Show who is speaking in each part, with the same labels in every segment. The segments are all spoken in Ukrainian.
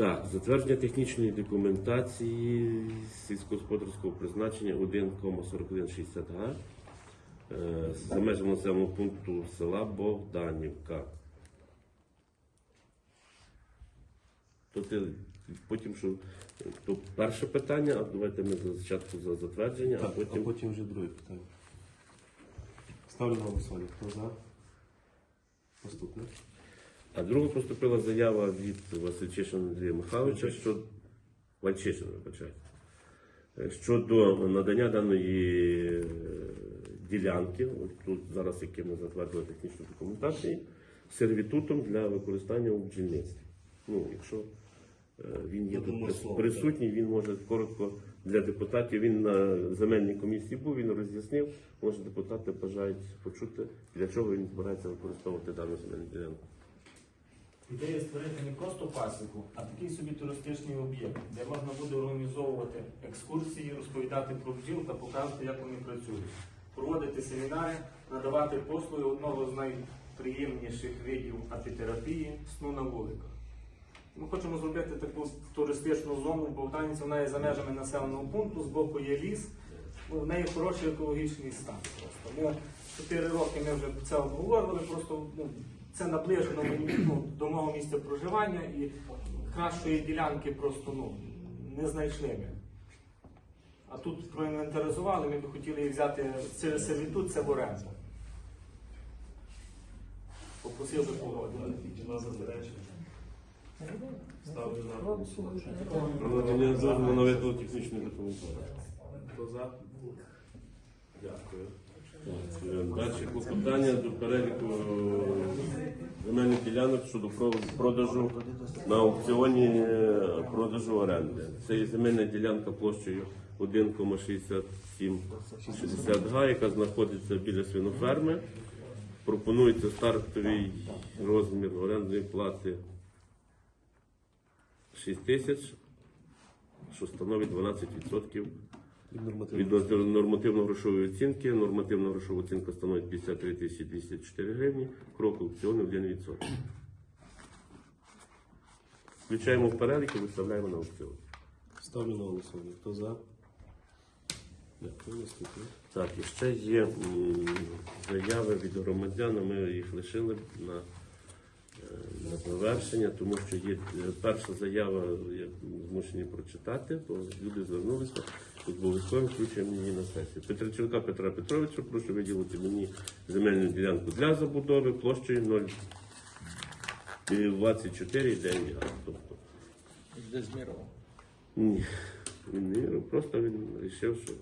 Speaker 1: Так, затвердження технічної документації сільськогосподарського призначення 1,4160 га е, за межами населеного пункту села Богданівка. То ти потім що то перше питання, а давайте ми за- спочатку за затвердження, а
Speaker 2: Так, а
Speaker 1: потім.
Speaker 2: потім вже друге питання. Ставлю на голосування. Хто за? Наступне.
Speaker 1: А друга поступила заява від Васильчишина Андрія Михайловича щодо Вальчишина, Е, щодо надання даної е, ділянки, от тут зараз яке ми затвердили технічну документацію, сервітутом для використання у бджільництві. Ну, якщо е, він є
Speaker 2: Я
Speaker 1: тут присутній, він може коротко для депутатів. Він на земельній комісії був, він роз'яснив. Може депутати бажають почути, для чого він збирається використовувати дану земельну ділянку.
Speaker 3: Ідея створити не просто пасіку, а такий собі туристичний об'єкт, де можна буде організовувати екскурсії, розповідати про бджіл та показувати, як вони працюють, проводити семінари, надавати послуги одного з найприємніших видів апітерапії сну на вуликах. Ми хочемо зробити таку туристичну зону в Богданівці, вона є за межами населеного пункту, збоку є ліс, ну, в неї хороший екологічний стан. Просто. Ми чотири роки ми вже це обговорювали, просто ну, це наближено мені ну, до мого місця проживання і кращої ділянки просто ну, не знайшли ми. А тут проінвентаризували, ми б хотіли її взяти через сервітут, це в оренду. Попросив би погодити.
Speaker 2: Ставлю на голосування.
Speaker 1: Про надання дозволу на виготовлення технічної документації.
Speaker 2: Дякую.
Speaker 1: Далі клопотання до переліку е, земельних ділянок щодо продажу на аукціоні е, продажу оренди. Це є земельна ділянка площею 1,6760 га, яка знаходиться біля свиноферми. Пропонується стартовий розмір орендної плати 6 тисяч, що становить 12%
Speaker 2: Від
Speaker 1: нормативно-грошової оцінки. Нормативна грошова оцінка становить 53 тисячі 204 гривні, крок аукціону 1%. Включаємо в перелік і виставляємо на аукціон.
Speaker 2: Ставлю на голосування. Хто за? Дякую.
Speaker 1: Так, і ще є заяви від громадян, ми їх лишили на, е, на завершення, тому що є е, перша заява, я змушені прочитати, бо люди звернулися, обов'язково включуємо її на сесію. Петриченка Петра Петровича, прошу виділити мені земельну ділянку для забудови площею 0,24,9 га. Тобто,
Speaker 4: Де змірував?
Speaker 1: ні, він не просто він вирішив, що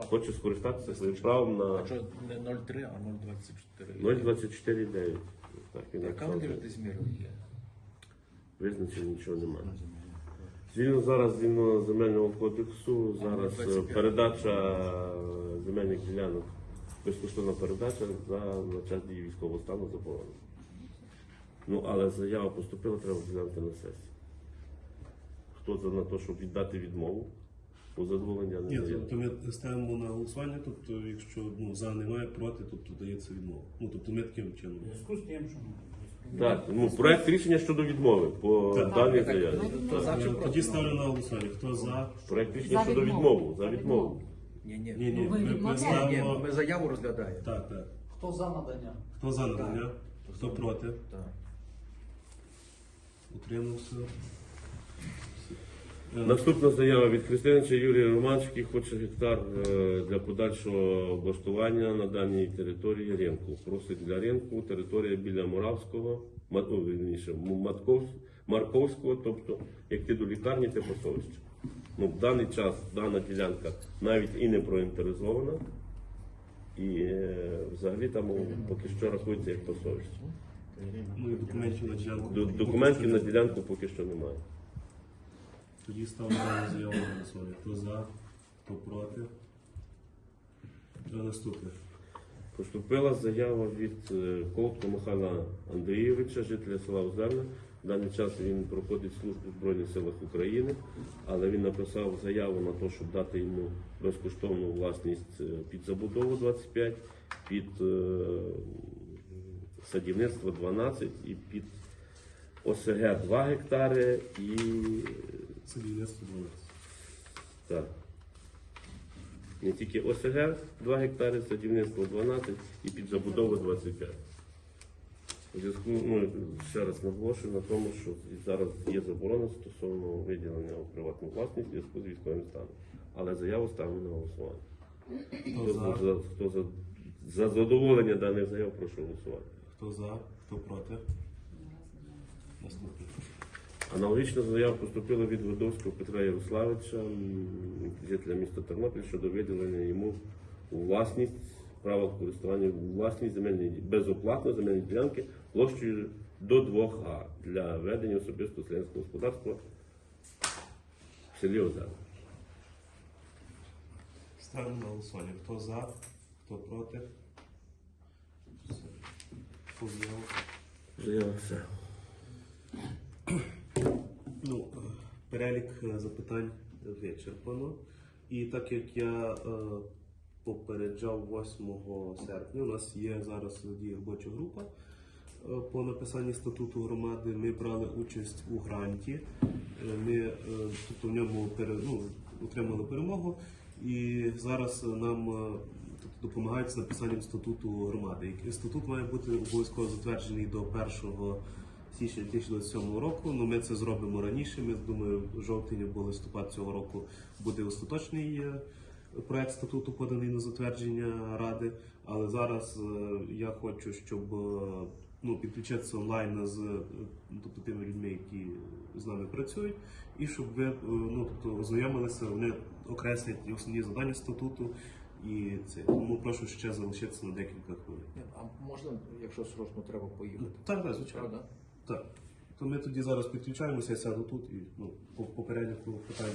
Speaker 1: хоче скористатися своїм правом на
Speaker 4: А що не 0,3, а 0,24?
Speaker 1: 0,24,9. Так, він
Speaker 4: Яка
Speaker 1: написав.
Speaker 4: вони де змірував є?
Speaker 1: Визначено нічого немає. Згідно зараз згідно земельного кодексу, зараз е, передача е, земельних ділянок, безкоштовна передача за на час дії військового стану заборонена. Ну, але заява поступила, треба розглянути на сесії. Хто за на те, щоб віддати відмову? У задоволення
Speaker 2: Ні,
Speaker 1: не дає.
Speaker 2: тобто ми ставимо на голосування, тобто якщо ну, за немає, проти, тобто дається відмова. Ну, тобто ми таким чином.
Speaker 5: зв'язку з тим, що
Speaker 1: Так, ну, проект рішення щодо відмови по
Speaker 2: Так.
Speaker 1: даній заяві.
Speaker 4: Так, за чи
Speaker 2: Тоді ставлю на голосування. Хто за?
Speaker 1: Проект рішення
Speaker 6: За
Speaker 1: щодо
Speaker 6: відмову.
Speaker 1: відмову. За відмову.
Speaker 4: Ні, ні.
Speaker 2: Ні, ні,
Speaker 6: Ну, ви
Speaker 2: ми, ми
Speaker 6: відмовляєте?
Speaker 4: Ні,
Speaker 2: ставимо.
Speaker 4: ми заяву розглядаємо.
Speaker 2: Так, так.
Speaker 5: хто за надання?
Speaker 2: Хто за надання? Хто проти?
Speaker 4: Так.
Speaker 2: Утримався.
Speaker 1: Наступна заява від Христинича Юрія Романчик, який хоче гектар е, для подальшого облаштування на даній території ринку. Просить для ринку територія біля Муравського, Ма- о, вірніше, Му- Матков- Марковського, тобто як ти до лікарні, ти посовище. Ну, в даний час дана ділянка навіть і не проінтеризована, і е, взагалі там поки що рахується як посовище.
Speaker 2: Ну Документів на ділянку
Speaker 1: поки що немає.
Speaker 2: Тоді ставимо заяву на голосування. Хто за, хто проти. Е, Наступне.
Speaker 1: Поступила заява від е, Михайла Андрійовича, жителя села Озерне. В даний час він проходить службу в Збройних силах України, але він написав заяву на те, щоб дати йому безкоштовну власність е, під забудову 25, під е, садівництво 12 і під ОСГ 2 гектари і
Speaker 2: 12.
Speaker 1: так. Не тільки ОСГ 2 гектари, садівництво 12 і під забудову 25. У зв'язку, ну, ще раз наголошую на тому, що зараз є заборона стосовно виділення у приватну власність в зв'язку з військовим станом. Але заяву ставимо на голосування.
Speaker 2: Хто за?
Speaker 1: За, хто за, за задоволення даних заяв, прошу голосувати.
Speaker 2: Хто за? Хто проти? Наступний.
Speaker 1: Аналогічна заява поступила від Водовського Петра Ярославича, жителя міста Тернопіль, щодо виділення йому у власність права користування у власність земельної безоплатно земельної ділянки площею до 2 га для ведення особистого селянського господарства в селі Озера.
Speaker 2: Ставимо на голосування. Хто за? Хто проти? Все.
Speaker 1: Заява все.
Speaker 2: Ну, е, перелік е, запитань вичерпано. І так як я е, попереджав 8 серпня, у нас є зараз діє робоча група е, по написанні статуту громади. Ми брали участь у гранті. Ми тобто в ньому пере, ну, отримали перемогу, і зараз нам тобто, допомагають з написанням статуту громади. Статут має бути обов'язково затверджений до 1 січня 2027 року. Ну ми це зробимо раніше. Ми думаю, жовтень або листопад цього року буде остаточний е, проект статуту поданий на затвердження ради. Але зараз е, я хочу, щоб е, ну, підключитися онлайн з тобто, тими людьми, які з нами працюють, і щоб ви ну, тобто, ознайомилися, вони окреслять основні завдання статуту. І це тому прошу ще залишитися на декілька хвилин.
Speaker 4: А можна, якщо срочно треба поїхати?
Speaker 2: Так, так, звичайно. Так. То ми тоді зараз підключаємося, я сяду тут і ну, по попередньо питання.